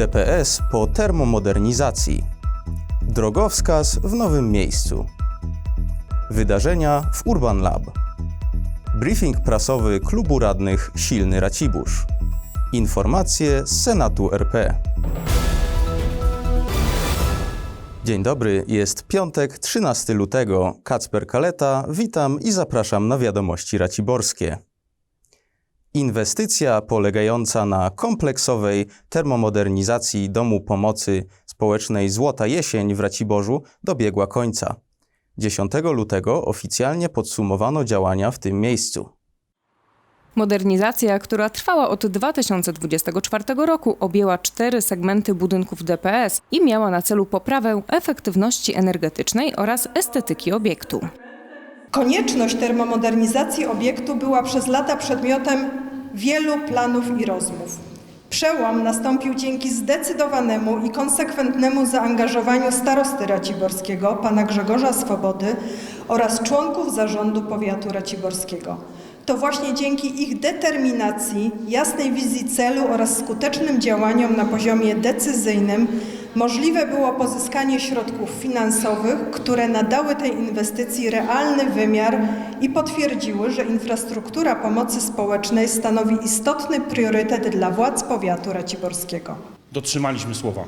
DPS po termomodernizacji. Drogowskaz w nowym miejscu. Wydarzenia w Urban Lab. Briefing prasowy Klubu Radnych Silny Racibórz. Informacje z Senatu RP. Dzień dobry, jest piątek, 13 lutego. Kacper Kaleta, witam i zapraszam na wiadomości raciborskie. Inwestycja polegająca na kompleksowej termomodernizacji Domu Pomocy Społecznej Złota Jesień w Raciborzu dobiegła końca. 10 lutego oficjalnie podsumowano działania w tym miejscu. Modernizacja, która trwała od 2024 roku, objęła cztery segmenty budynków DPS i miała na celu poprawę efektywności energetycznej oraz estetyki obiektu. Konieczność termomodernizacji obiektu była przez lata przedmiotem wielu planów i rozmów. Przełom nastąpił dzięki zdecydowanemu i konsekwentnemu zaangażowaniu starosty raciborskiego, pana Grzegorza Swobody oraz członków zarządu powiatu raciborskiego. To właśnie dzięki ich determinacji, jasnej wizji celu oraz skutecznym działaniom na poziomie decyzyjnym możliwe było pozyskanie środków finansowych, które nadały tej inwestycji realny wymiar i potwierdziły, że infrastruktura pomocy społecznej stanowi istotny priorytet dla władz powiatu raciborskiego. dotrzymaliśmy słowa.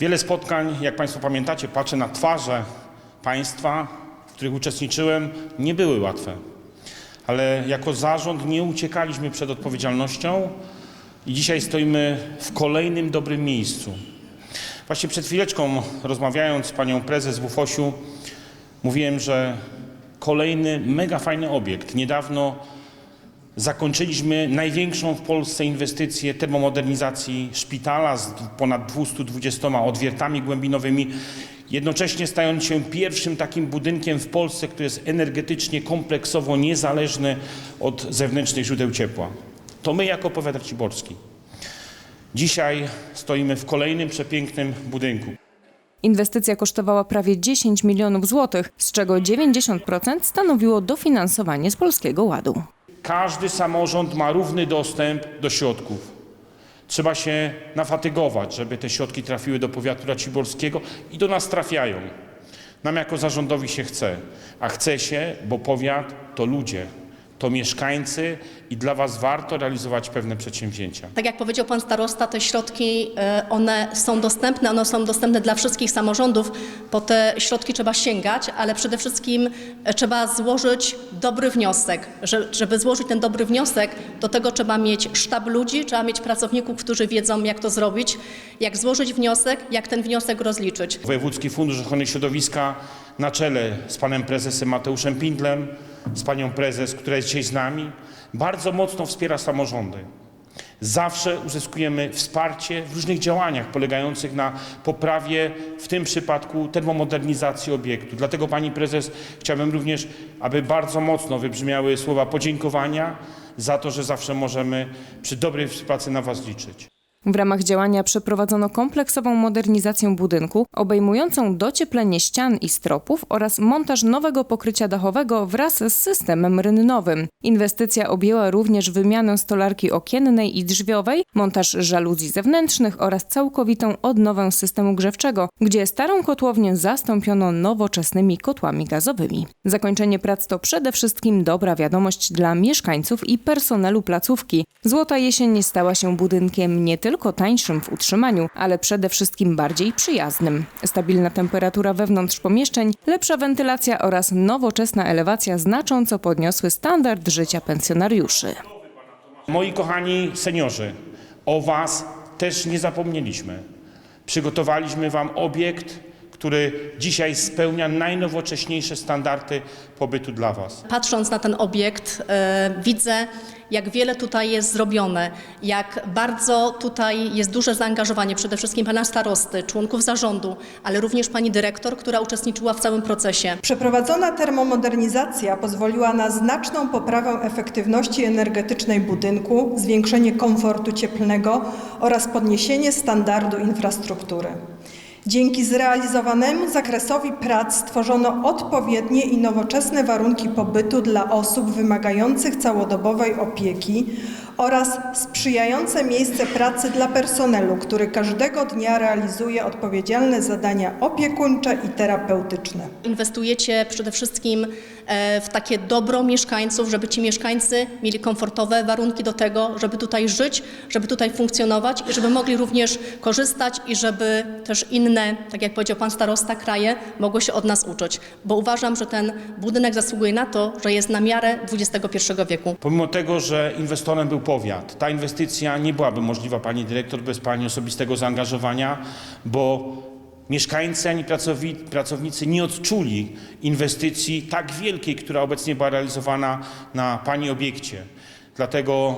Wiele spotkań, jak Państwo pamiętacie, patrzę na twarze Państwa, w których uczestniczyłem, nie były łatwe. Ale jako zarząd nie uciekaliśmy przed odpowiedzialnością i dzisiaj stoimy w kolejnym dobrym miejscu. Właśnie przed chwileczką, rozmawiając z Panią Prezes w Ufosiu, mówiłem, że kolejny mega fajny obiekt. Niedawno Zakończyliśmy największą w Polsce inwestycję termomodernizacji szpitala z ponad 220 odwiertami głębinowymi, jednocześnie stając się pierwszym takim budynkiem w Polsce, który jest energetycznie, kompleksowo niezależny od zewnętrznych źródeł ciepła. To my jako powiat raciborski. Dzisiaj stoimy w kolejnym przepięknym budynku. Inwestycja kosztowała prawie 10 milionów złotych, z czego 90% stanowiło dofinansowanie z Polskiego Ładu. Każdy samorząd ma równy dostęp do środków. Trzeba się nafatygować, żeby te środki trafiły do powiatu raciborskiego i do nas trafiają. Nam jako zarządowi się chce, a chce się, bo powiat to ludzie, to mieszkańcy i dla Was warto realizować pewne przedsięwzięcia. Tak jak powiedział pan starosta, te środki, e, one są dostępne, one są dostępne dla wszystkich samorządów. Po te środki trzeba sięgać, ale przede wszystkim e, trzeba złożyć dobry wniosek. Że- Żeby złożyć ten dobry wniosek, do tego trzeba mieć sztab ludzi, trzeba mieć pracowników, którzy wiedzą, jak to zrobić, jak złożyć wniosek, jak ten wniosek rozliczyć. Wojewódzki Fundusz Ochrony Środowiska na czele z panem prezesem Mateuszem Pindlem, z panią prezes, która jest dzisiaj z nami, bardzo mocno wspiera samorządy. Zawsze uzyskujemy wsparcie w różnych działaniach polegających na poprawie, w tym przypadku termomodernizacji obiektu. Dlatego pani prezes chciałbym również, aby bardzo mocno wybrzmiały słowa podziękowania za to, że zawsze możemy przy dobrej współpracy na was liczyć. W ramach działania przeprowadzono kompleksową modernizację budynku, obejmującą docieplenie ścian i stropów oraz montaż nowego pokrycia dachowego wraz z systemem rynnowym. Inwestycja objęła również wymianę stolarki okiennej i drzwiowej, montaż żaluzji zewnętrznych oraz całkowitą odnowę systemu grzewczego, gdzie starą kotłownię zastąpiono nowoczesnymi kotłami gazowymi. Zakończenie prac to przede wszystkim dobra wiadomość dla mieszkańców i personelu placówki. Złota jesień stała się budynkiem nie tylko tańszym w utrzymaniu, ale przede wszystkim bardziej przyjaznym. Stabilna temperatura wewnątrz pomieszczeń, lepsza wentylacja oraz nowoczesna elewacja znacząco podniosły standard życia pensjonariuszy. Moi kochani seniorzy, o Was też nie zapomnieliśmy. Przygotowaliśmy Wam obiekt, który dzisiaj spełnia najnowocześniejsze standardy pobytu dla Was. Patrząc na ten obiekt, e, widzę, jak wiele tutaj jest zrobione, jak bardzo tutaj jest duże zaangażowanie przede wszystkim pana starosty, członków zarządu, ale również pani dyrektor, która uczestniczyła w całym procesie. Przeprowadzona termomodernizacja pozwoliła na znaczną poprawę efektywności energetycznej budynku, zwiększenie komfortu cieplnego oraz podniesienie standardu infrastruktury. Dzięki zrealizowanemu zakresowi prac stworzono odpowiednie i nowoczesne warunki pobytu dla osób wymagających całodobowej opieki oraz sprzyjające miejsce pracy dla personelu, który każdego dnia realizuje odpowiedzialne zadania opiekuńcze i terapeutyczne. Inwestujecie przede wszystkim e, w takie dobro mieszkańców, żeby ci mieszkańcy mieli komfortowe warunki do tego, żeby tutaj żyć, żeby tutaj funkcjonować i żeby mogli również korzystać i żeby też inne, tak jak powiedział pan starosta, kraje mogły się od nas uczyć. Bo uważam, że ten budynek zasługuje na to, że jest na miarę XXI wieku. Pomimo tego, że inwestorem był powiat, ta inwestycja nie byłaby możliwa, pani dyrektor, bez pani osobistego zaangażowania, bo mieszkańcy ani pracownicy nie odczuli inwestycji tak wielkiej, która obecnie była realizowana na pani obiekcie. Dlatego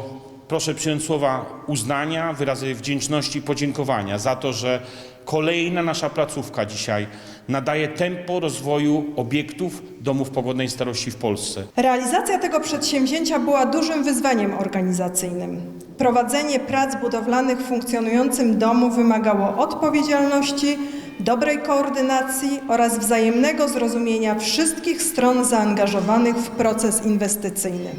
proszę przyjąć słowa uznania, wyrazy wdzięczności i podziękowania za to, że kolejna nasza placówka dzisiaj nadaje tempo rozwoju obiektów domów pogodnej starości w Polsce. Realizacja tego przedsięwzięcia była dużym wyzwaniem organizacyjnym. Prowadzenie prac budowlanych w funkcjonującym domu wymagało odpowiedzialności, dobrej koordynacji oraz wzajemnego zrozumienia wszystkich stron zaangażowanych w proces inwestycyjny.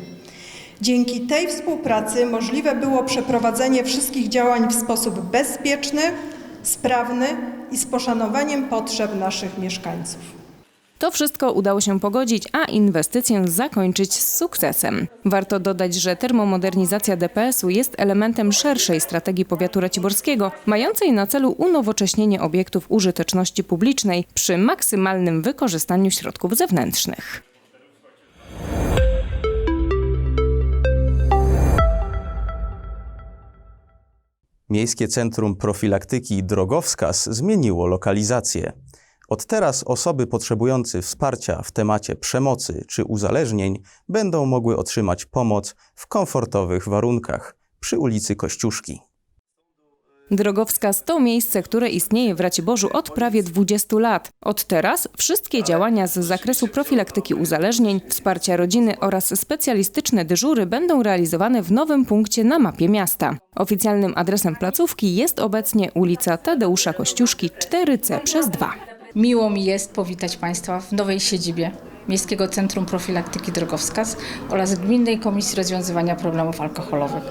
Dzięki tej współpracy możliwe było przeprowadzenie wszystkich działań w sposób bezpieczny, sprawny i z poszanowaniem potrzeb naszych mieszkańców. To wszystko udało się pogodzić, a inwestycję zakończyć z sukcesem. Warto dodać, że termomodernizacja DPS-u jest elementem szerszej strategii powiatu raciborskiego, mającej na celu unowocześnienie obiektów użyteczności publicznej przy maksymalnym wykorzystaniu środków zewnętrznych. Miejskie Centrum Profilaktyki Drogowskaz zmieniło lokalizację. Od teraz osoby potrzebujące wsparcia w temacie przemocy czy uzależnień będą mogły otrzymać pomoc w komfortowych warunkach przy ulicy Kościuszki. Drogowskaz to miejsce, które istnieje w Raciborzu od prawie 20 lat. Od teraz wszystkie działania z zakresu profilaktyki uzależnień, wsparcia rodziny oraz specjalistyczne dyżury będą realizowane w nowym punkcie na mapie miasta. Oficjalnym adresem placówki jest obecnie ulica Tadeusza Kościuszki 4C przez 2. Miło mi jest powitać Państwa w nowej siedzibie Miejskiego Centrum Profilaktyki Drogowskaz oraz Gminnej Komisji Rozwiązywania Problemów Alkoholowych.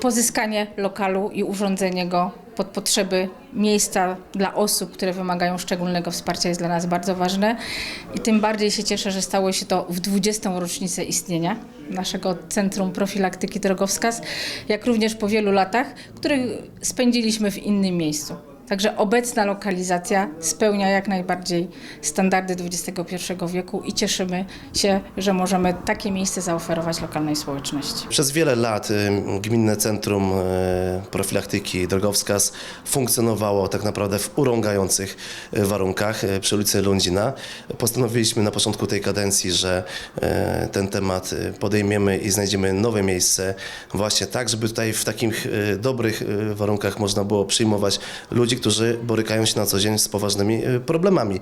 Pozyskanie lokalu i urządzenie go pod potrzeby miejsca dla osób, które wymagają szczególnego wsparcia jest dla nas bardzo ważne i tym bardziej się cieszę, że stało się to w 20. rocznicę istnienia naszego Centrum Profilaktyki Drogowskaz, jak również po wielu latach, których spędziliśmy w innym miejscu. Także obecna lokalizacja spełnia jak najbardziej standardy XXI wieku i cieszymy się, że możemy takie miejsce zaoferować lokalnej społeczności. Przez wiele lat y, Gminne Centrum y, Profilaktyki Drogowskaz funkcjonowało tak naprawdę w urągających y, warunkach przy ulicy Lądzina. Postanowiliśmy na początku tej kadencji, że ten temat podejmiemy i znajdziemy nowe miejsce właśnie tak, żeby tutaj w takich dobrych warunkach można było przyjmować ludzi, którzy borykają się na co dzień z poważnymi y, problemami.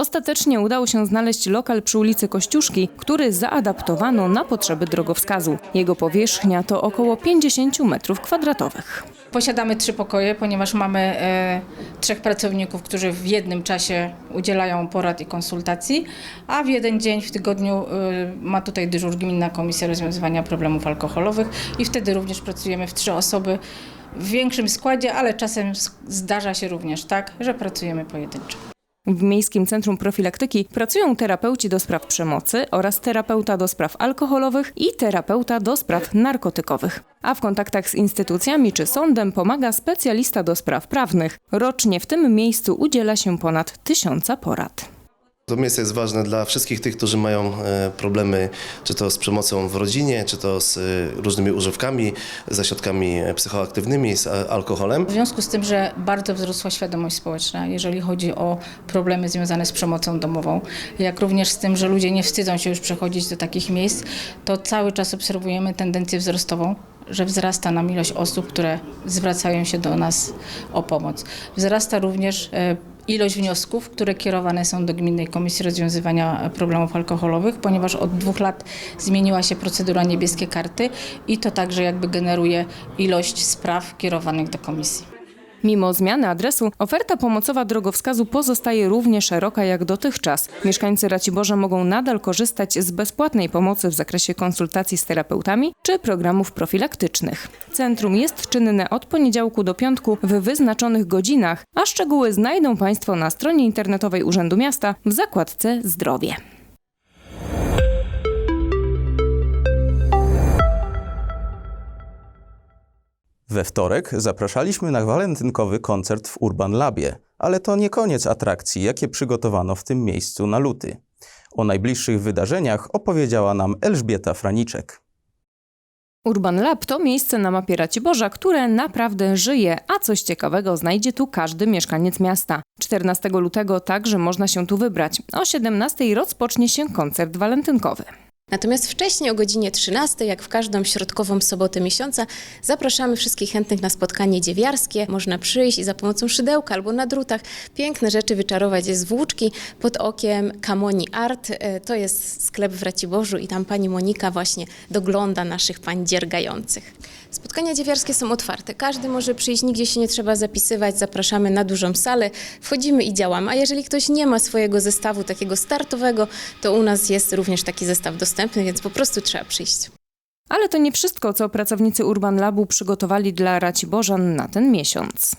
Ostatecznie udało się znaleźć lokal przy ulicy Kościuszki, który zaadaptowano na potrzeby drogowskazu. Jego powierzchnia to około 50 metrów kwadratowych. Posiadamy trzy pokoje, ponieważ mamy e, trzech pracowników, którzy w jednym czasie udzielają porad i konsultacji, a w jeden dzień w tygodniu e, ma tutaj dyżur Gminna Komisja Rozwiązywania Problemów Alkoholowych i wtedy również pracujemy w trzy osoby w większym składzie, ale czasem zdarza się również tak, że pracujemy pojedynczo. W Miejskim Centrum Profilaktyki pracują terapeuci do spraw przemocy oraz terapeuta do spraw alkoholowych i terapeuta do spraw narkotykowych. A w kontaktach z instytucjami czy sądem pomaga specjalista do spraw prawnych. Rocznie w tym miejscu udziela się ponad tysiąca porad. To miejsce jest ważne dla wszystkich tych, którzy mają e, problemy, czy to z przemocą w rodzinie, czy to z e, różnymi używkami, ze środkami e, psychoaktywnymi, z alkoholem. W związku z tym, że bardzo wzrosła świadomość społeczna, jeżeli chodzi o problemy związane z przemocą domową, jak również z tym, że ludzie nie wstydzą się już przechodzić do takich miejsc, to cały czas obserwujemy tendencję wzrostową że wzrasta nam ilość osób, które zwracają się do nas o pomoc. Wzrasta również ilość wniosków, które kierowane są do Gminnej Komisji Rozwiązywania Problemów Alkoholowych, ponieważ od dwóch lat zmieniła się procedura niebieskie karty i to także jakby generuje ilość spraw kierowanych do komisji. Mimo zmiany adresu, oferta pomocowa drogowskazu pozostaje równie szeroka jak dotychczas. Mieszkańcy Raciborza mogą nadal korzystać z bezpłatnej pomocy w zakresie konsultacji z terapeutami czy programów profilaktycznych. Centrum jest czynne od poniedziałku do piątku w wyznaczonych godzinach, a szczegóły znajdą Państwo na stronie internetowej Urzędu Miasta w zakładce Zdrowie. We wtorek zapraszaliśmy na walentynkowy koncert w Urban Labie, ale to nie koniec atrakcji, jakie przygotowano w tym miejscu na luty. O najbliższych wydarzeniach opowiedziała nam Elżbieta Franiczek. Urban Lab to miejsce na mapie Raciborza, które naprawdę żyje, a coś ciekawego znajdzie tu każdy mieszkaniec miasta. 14 lutego także można się tu wybrać. O 17 rozpocznie się koncert walentynkowy. Natomiast wcześniej o godzinie 13, jak w każdą środkową sobotę miesiąca, zapraszamy wszystkich chętnych na spotkanie dziewiarskie. Można przyjść i za pomocą szydełka albo na drutach piękne rzeczy wyczarować z włóczki pod okiem Kamoni Art. E, To jest sklep w Raciborzu i tam pani Monika właśnie dogląda naszych pań dziergających. Spotkania dziewiarskie są otwarte. Każdy może przyjść, nigdzie się nie trzeba zapisywać. Zapraszamy na dużą salę, wchodzimy i działamy. A jeżeli ktoś nie ma swojego zestawu takiego startowego, to u nas jest również taki zestaw dostępny, więc po prostu trzeba przyjść. Ale to nie wszystko, co pracownicy Urban Labu przygotowali dla Raciborzan na ten miesiąc.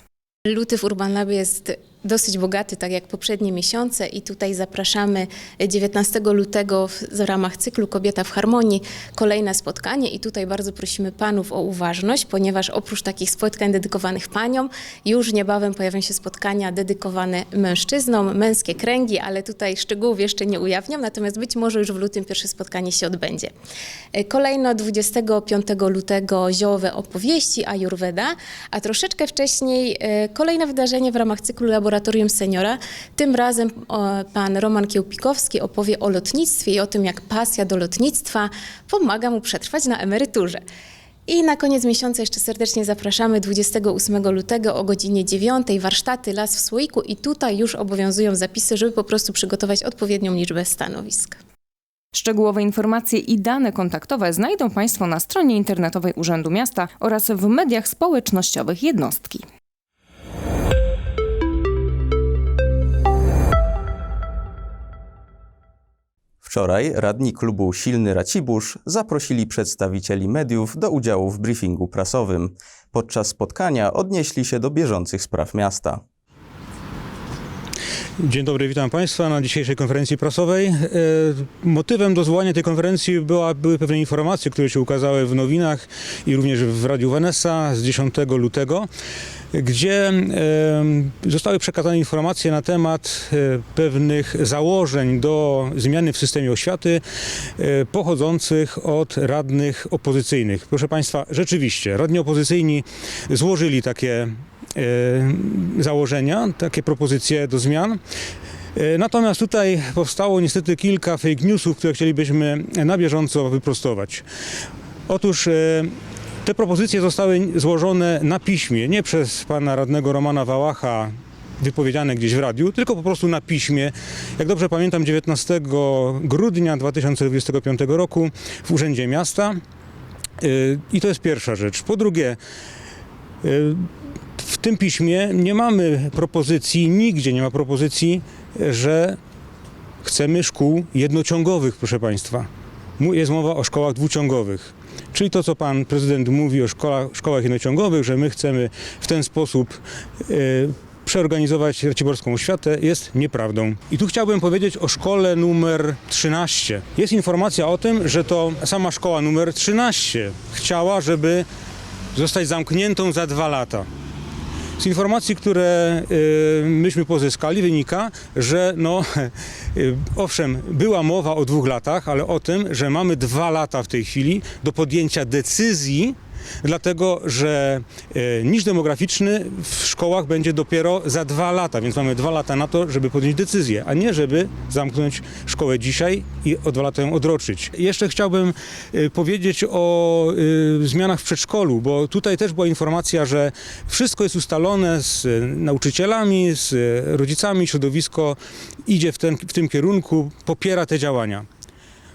Luty w Urban Labie jest dosyć bogaty, tak jak poprzednie miesiące i tutaj zapraszamy 19 lutego w, w ramach cyklu Kobieta w Harmonii kolejne spotkanie i tutaj bardzo prosimy panów o uważność, ponieważ oprócz takich spotkań dedykowanych paniom, już niebawem pojawią się spotkania dedykowane mężczyznom, męskie kręgi, ale tutaj szczegółów jeszcze nie ujawniam, natomiast być może już w lutym pierwsze spotkanie się odbędzie. E, Kolejno 25 lutego ziołowe opowieści Ayurveda, a troszeczkę wcześniej e, kolejne wydarzenie w ramach cyklu Laboratorium Seniora. Tym razem pan Roman Kiełpikowski opowie o lotnictwie i o tym, jak pasja do lotnictwa pomaga mu przetrwać na emeryturze. I na koniec miesiąca jeszcze serdecznie zapraszamy 28 lutego o godzinie 9 warsztaty Las w Słoiku i tutaj już obowiązują zapisy, żeby po prostu przygotować odpowiednią liczbę stanowisk. Szczegółowe informacje i dane kontaktowe znajdą Państwo na stronie internetowej Urzędu Miasta oraz w mediach społecznościowych jednostki. Wczoraj radni klubu Silny Racibórz zaprosili przedstawicieli mediów do udziału w briefingu prasowym. Podczas spotkania odnieśli się do bieżących spraw miasta. Dzień dobry, witam Państwa na dzisiejszej konferencji prasowej. E, Motywem do zwołania tej konferencji była, były pewne informacje, które się ukazały w nowinach i również w Radiu Vanessa z 10 lutego, gdzie zostały przekazane informacje na temat e, pewnych założeń do zmiany w systemie oświaty e, pochodzących od radnych opozycyjnych. Proszę Państwa, rzeczywiście, radni opozycyjni złożyli takie e, założenia, takie propozycje do zmian. Natomiast tutaj powstało niestety kilka fake newsów, które chcielibyśmy na bieżąco wyprostować. Otóż te propozycje zostały złożone na piśmie, nie przez pana radnego Romana Wałacha, wypowiedziane gdzieś w radiu, tylko po prostu na piśmie. Jak dobrze pamiętam, 19 grudnia 2025 roku w Urzędzie Miasta. E, I to jest pierwsza rzecz. Po drugie, e, w tym piśmie nie mamy propozycji, nigdzie nie ma propozycji, że chcemy szkół jednociągowych, proszę Państwa. Jest mowa o szkołach dwuciągowych. Czyli to, co pan prezydent mówi o szkołach, szkołach jednociągowych, że my chcemy w ten sposób e, przeorganizować raciborską oświatę, jest nieprawdą. I tu chciałbym powiedzieć o szkole numer 13. Jest informacja o tym, że to sama szkoła numer 13 chciała, żeby zostać zamkniętą za dwa lata. Z informacji, które y, myśmy pozyskali, wynika, że no, y, owszem, była mowa o dwóch latach, ale o tym, że mamy dwa lata w tej chwili do podjęcia decyzji, dlatego że y, niż demograficzny w szkołach będzie dopiero za dwa lata, więc mamy dwa lata na to, żeby podjąć decyzję, a nie żeby zamknąć szkołę dzisiaj i o dwa lata ją odroczyć. Jeszcze chciałbym y, powiedzieć o y, zmianach w przedszkolu, bo tutaj też była informacja, że wszystko jest ustalone z nauczycielami, z rodzicami, środowisko idzie w, ten, w tym kierunku, popiera te działania.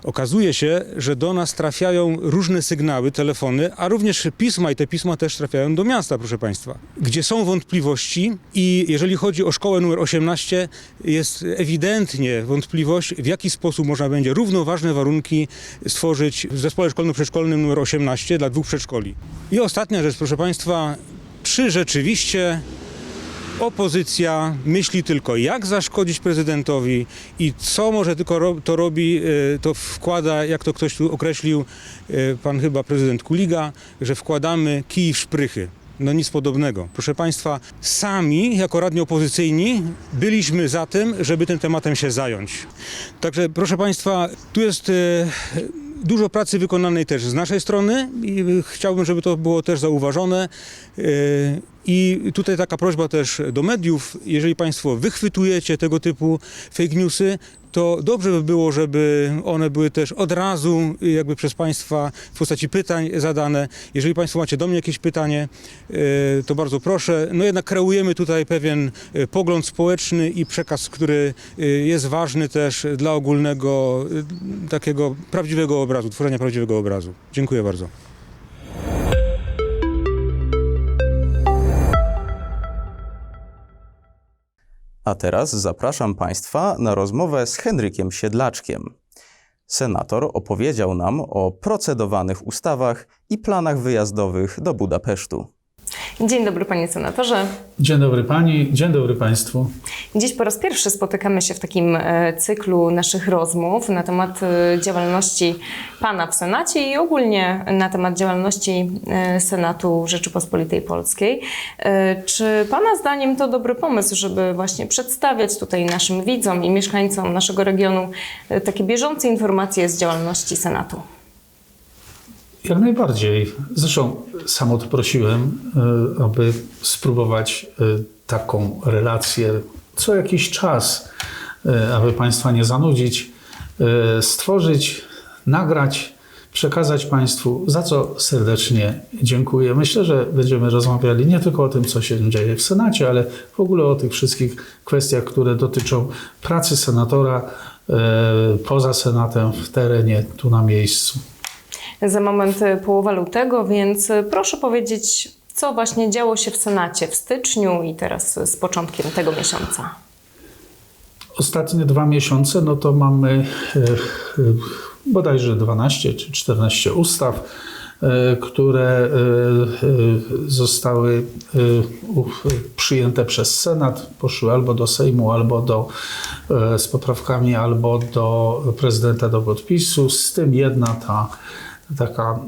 Okazuje się, że do nas trafiają różne sygnały, telefony, a również pisma i te pisma też trafiają do miasta, proszę Państwa, gdzie są wątpliwości i jeżeli chodzi o szkołę numer 18, jest ewidentnie wątpliwość, w jaki sposób można będzie równoważne warunki stworzyć w zespole szkolno-przedszkolnym numer 18 dla dwóch przedszkoli. I ostatnia rzecz, proszę Państwa, czy rzeczywiście opozycja myśli tylko jak zaszkodzić prezydentowi i co może tylko to robi, e, to wkłada, jak to ktoś tu określił, e, pan chyba prezydent Kuliga, że wkładamy kij w szprychy. No nic podobnego. Proszę Państwa, sami jako radni opozycyjni byliśmy za tym, żeby tym tematem się zająć. Także proszę Państwa, tu jest e, dużo pracy wykonanej też z naszej strony i chciałbym, żeby to było też zauważone. I tutaj taka prośba też do mediów, jeżeli Państwo wychwytujecie tego typu fake newsy, to dobrze by było, żeby one były też od razu jakby przez Państwa w postaci pytań zadane. Jeżeli Państwo macie do mnie jakieś pytanie, e, to bardzo proszę. No jednak kreujemy tutaj pewien e, pogląd społeczny i przekaz, który e, jest ważny też dla ogólnego takiego prawdziwego obrazu, tworzenia prawdziwego obrazu. Dziękuję bardzo. A teraz zapraszam Państwa na rozmowę z Henrykiem Siedlaczkiem. Senator opowiedział nam o procedowanych ustawach i planach wyjazdowych do Budapesztu. Dzień dobry panie senatorze. Dzień dobry Pani, dzień dobry Państwu. Dziś po raz pierwszy spotykamy się w takim e, cyklu naszych rozmów na temat e, działalności Pana w Senacie i ogólnie na temat działalności e, Senatu Rzeczypospolitej Polskiej. Czy Pana zdaniem to dobry pomysł, żeby właśnie przedstawiać tutaj naszym widzom i mieszkańcom naszego regionu takie bieżące informacje z działalności Senatu? Jak najbardziej. Zresztą sam o to prosiłem, y, aby spróbować y, taką relację co jakiś czas, y, aby Państwa nie zanudzić, stworzyć, nagrać, przekazać Państwu, za co serdecznie dziękuję. Myślę, że będziemy rozmawiali nie tylko o tym, co się dzieje w Senacie, ale w ogóle o tych wszystkich kwestiach, które dotyczą pracy senatora poza Senatem, w terenie, tu na miejscu. Za moment e, połowa lutego, więc e, proszę powiedzieć, co właśnie działo się w Senacie w styczniu i teraz z początkiem tego miesiąca. Ostatnie dwa miesiące, no to mamy e, bodajże 12 czy 14 ustaw, które zostały przyjęte przez Senat, poszły albo do Sejmu, albo do, z poprawkami, albo do prezydenta do podpisu. Z tym jedna ta taka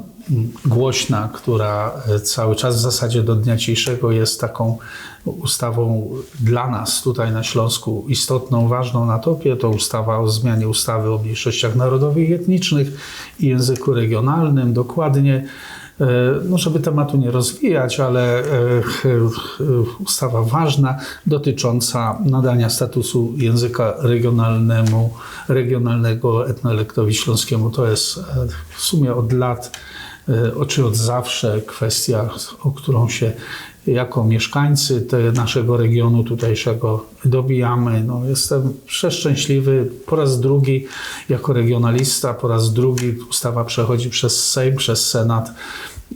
głośna, która e, cały czas w zasadzie do dnia dzisiejszego jest taką ustawą dla nas tutaj na Śląsku istotną, ważną na topie. To ustawa o zmianie ustawy o mniejszościach narodowych i etnicznych i języku regionalnym. Dokładnie, no żeby tematu nie rozwijać, ale e, e, ustawa ważna dotycząca nadania statusu języka regionalnemu, regionalnego etnolektowi śląskiemu. To jest e, w sumie od lat e, czy od zawsze kwestia, o którą się jako mieszkańcy te naszego regionu tutejszego dobijamy. No, jestem przeszczęśliwy. Po raz drugi jako regionalista, po raz drugi ustawa przechodzi przez Sejm, przez Senat.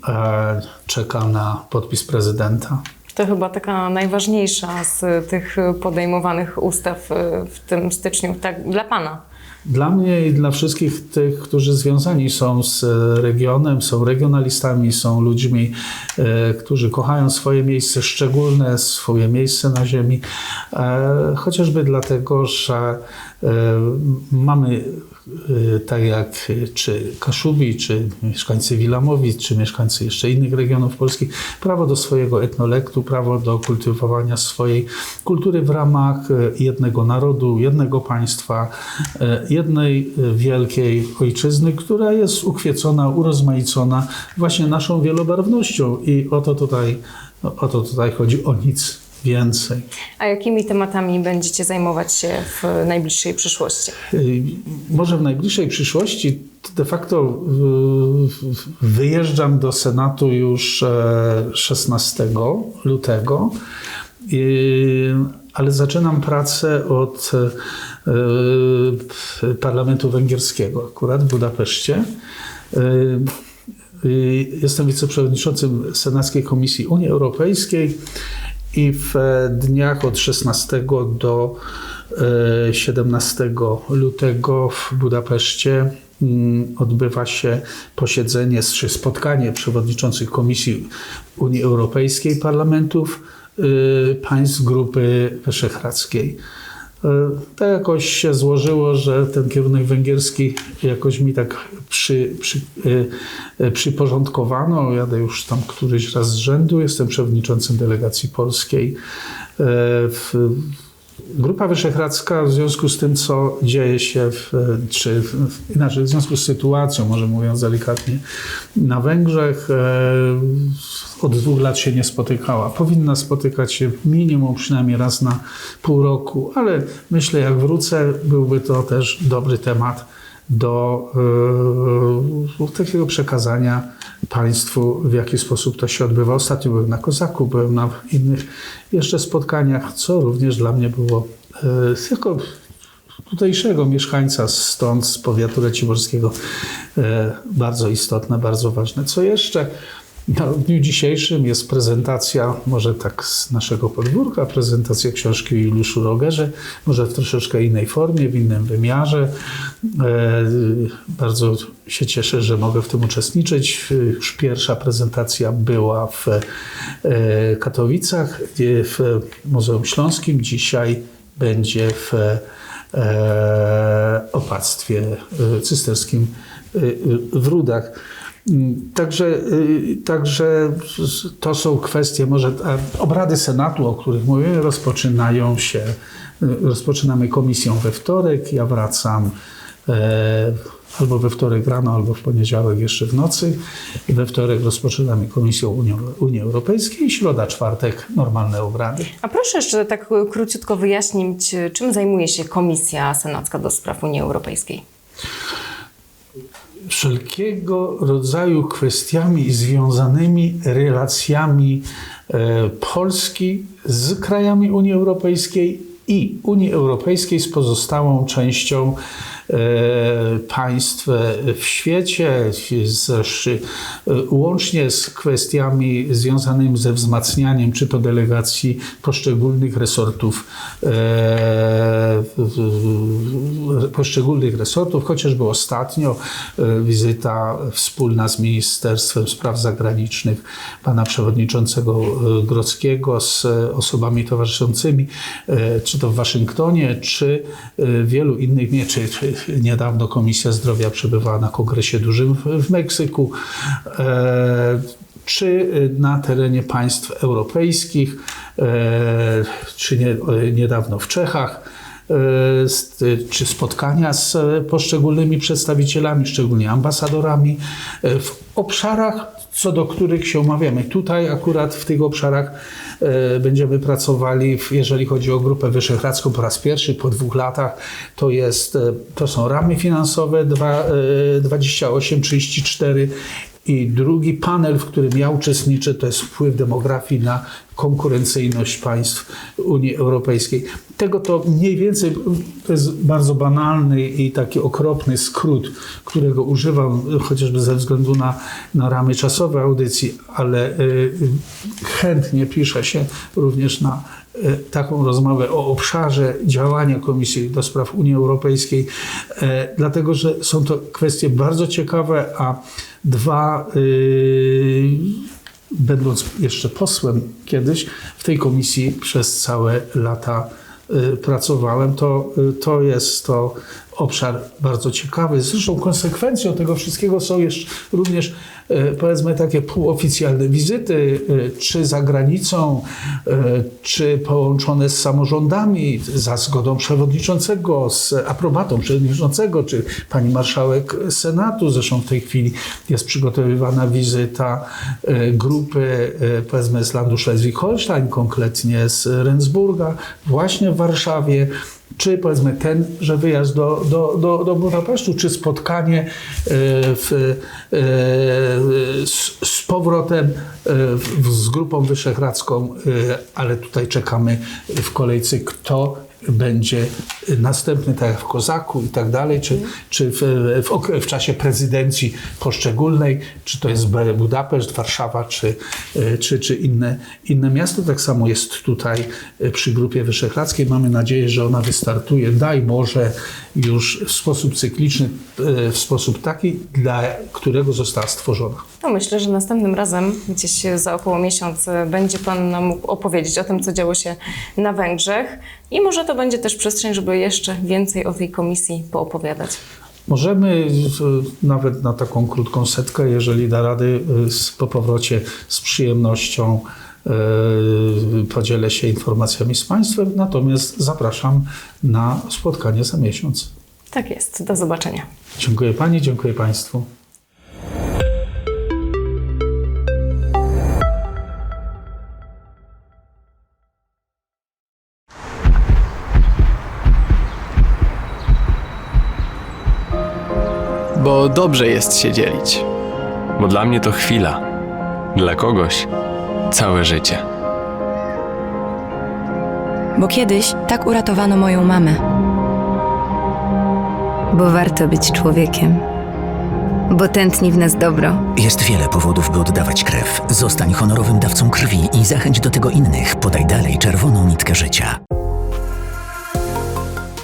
E, czekam na podpis prezydenta. To chyba taka najważniejsza z tych podejmowanych ustaw e, w tym styczniu, tak dla Pana. Dla mnie i dla wszystkich tych, którzy związani są z regionem, są regionalistami, są ludźmi, e, którzy kochają swoje miejsce szczególne, swoje miejsce na ziemi, e, chociażby dlatego, że e, mamy e, tak jak e, czy Kaszubi, czy mieszkańcy Wilamowic, czy mieszkańcy jeszcze innych regionów Polski, prawo do swojego etnolektu, prawo do kultywowania swojej kultury w ramach e, jednego narodu, jednego państwa, jednej wielkiej ojczyzny, która jest ukwiecona, urozmaicona właśnie naszą wielobarwnością. I o to tutaj, o to tutaj chodzi, o nic więcej. A jakimi tematami będziecie zajmować się w najbliższej przyszłości? Y, Może w najbliższej przyszłości de facto y, wyjeżdżam do Senatu już e, 16 lutego, y, ale zaczynam pracę od e, Parlamentu Węgierskiego, akurat w Budapeszcie. E, Jestem wiceprzewodniczącym Senackiej Komisji Unii Europejskiej i w e, dniach od 16 do e, 17 lutego w Budapeszcie mm, odbywa się posiedzenie czy spotkanie przewodniczących Komisji Unii Europejskiej parlamentów y, państw Grupy Wyszehradzkiej. E, Tak jakoś się złożyło, że ten kierunek węgierski jakoś mi tak przy, przy, e, e, przyporządkowano. Jadę już tam któryś raz z rzędu. Jestem przewodniczącym delegacji polskiej. W, Grupa Wyszehradzka w związku z tym, co dzieje się, w, czy w, inaczej, w związku z sytuacją, może mówiąc delikatnie, na Węgrzech e, od dwóch lat się nie spotykała. Powinna spotykać się minimum przynajmniej raz na pół roku, ale myślę, jak wrócę, byłby to też dobry temat do e, takiego przekazania Państwu, w jaki sposób to się odbywa. Ostatnio byłem na Kozaku, byłem na innych jeszcze spotkaniach, co również dla mnie było e, jako tutejszego mieszkańca stąd, z powiatu raciborskiego, e, bardzo istotne, bardzo ważne. Co jeszcze? W dniu dzisiejszym jest prezentacja, może tak z naszego podwórka, prezentacja książki Juliuszu Rogerze, może w troszeczkę innej formie, w innym wymiarze. E, bardzo się cieszę, że mogę w tym uczestniczyć. Już pierwsza prezentacja była w e, Katowicach, gdzie w Muzeum Śląskim. Dzisiaj będzie w e, opactwie e, cysterskim e, w Rudach. Także, y, także to są kwestie, może a obrady Senatu, o których mówimy, rozpoczynają się, y, rozpoczynamy komisją we wtorek, ja wracam e, albo we wtorek rano, albo w poniedziałek jeszcze w nocy. We wtorek rozpoczynamy komisją Unii, Unii Europejskiej, środa, czwartek normalne obrady. A proszę jeszcze tak króciutko wyjaśnić, czym zajmuje się Komisja Senacka do Spraw Unii Europejskiej? Wszelkiego rodzaju kwestiami związanymi relacjami e, Polski z krajami Unii Europejskiej i Unii Europejskiej z pozostałą częścią państw w świecie, zresztą łącznie z kwestiami związanymi ze wzmacnianiem czy to delegacji poszczególnych resortów, e, poszczególnych resortów, chociażby ostatnio e, wizyta wspólna z Ministerstwem Spraw Zagranicznych pana przewodniczącego e, Grodzkiego z e, osobami towarzyszącymi, e, czy to w Waszyngtonie, czy e, wielu innych miejsc, czy, czy niedawno Komisja Zdrowia przebywała na kongresie dużym w, Meksyku, e, czy na terenie państw europejskich, e, czy nie, niedawno w Czechach e, czy spotkania z poszczególnymi przedstawicielami, szczególnie ambasadorami, w obszarach, co do których się umawiamy. Tutaj akurat w tych obszarach e, będziemy pracowali, jeżeli chodzi o Grupę Wyszehradzką po raz pierwszy po dwóch latach. To, jest, e, to są ramy finansowe dwa- e, 28-34 i drugi panel, w którym ja uczestniczę, to jest wpływ demografii na konkurencyjność państw Unii Europejskiej. Tego to mniej więcej, to jest bardzo banalny i taki okropny skrót, którego używam chociażby ze względu na, na ramy czasowe audycji, ale y, chętnie pisze się również na taką rozmowę o obszarze działania Komisji do Spraw Unii Europejskiej, e, dlatego że są to kwestie bardzo ciekawe, a dwa, y, będąc jeszcze posłem kiedyś, w tej komisji przez całe lata y, pracowałem, to, y, to jest to obszar bardzo ciekawy. Zresztą konsekwencją tego wszystkiego są jeszcze również e, powiedzmy takie półoficjalne wizyty, e, czy za granicą, e, czy połączone z samorządami, za zgodą przewodniczącego, z aprobatą przewodniczącego, czy pani marszałek Senatu. Zresztą w tej chwili jest przygotowywana wizyta grupy, powiedzmy z landu Schleswig-Holstein, konkretnie z Rendsburga, właśnie w Warszawie czy powiedzmy ten, że wyjazd do, do, do, do Budapesztu, czy spotkanie e, w, e, z, z powrotem e, w, z grupą wyszehradzką, ale tutaj czekamy w kolejce, kto będzie następny, tak jak w Kozaku i tak dalej, czy, czy w, w, w czasie prezydencji poszczególnej, czy to jest Budapeszt, Warszawa, czy, e, czy, czy inne, inne miasto. Tak samo jest tutaj e, przy Grupie Wyszehradzkiej. Mamy nadzieję, że ona wystartuje, daj Boże, już w sposób cykliczny, e, w sposób taki, dla którego została stworzona. No myślę, że następnym razem, gdzieś za około miesiąc, będzie Pan nam mógł opowiedzieć o tym, co działo się na Węgrzech i może to będzie też przestrzeń, żeby jeszcze więcej o tej komisji poopowiadać. Możemy nawet na taką krótką setkę, jeżeli da rady, y, po powrocie z przyjemnością y, podzielę się informacjami z Państwem, natomiast zapraszam na spotkanie za miesiąc. Tak jest. Do zobaczenia. Dziękuję Pani, dziękuję Państwu. Bo dobrze jest się dzielić. Bo dla mnie to chwila, dla kogoś całe życie. Bo kiedyś tak uratowano moją mamę. Bo warto być człowiekiem. Bo tętni w nas dobro. Jest wiele powodów, by oddawać krew. Zostań honorowym dawcą krwi i zachęć do tego innych. Podaj dalej czerwoną nitkę życia.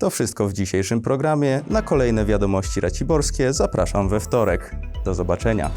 To wszystko w dzisiejszym programie. Na kolejne wiadomości raciborskie zapraszam we wtorek. Do zobaczenia.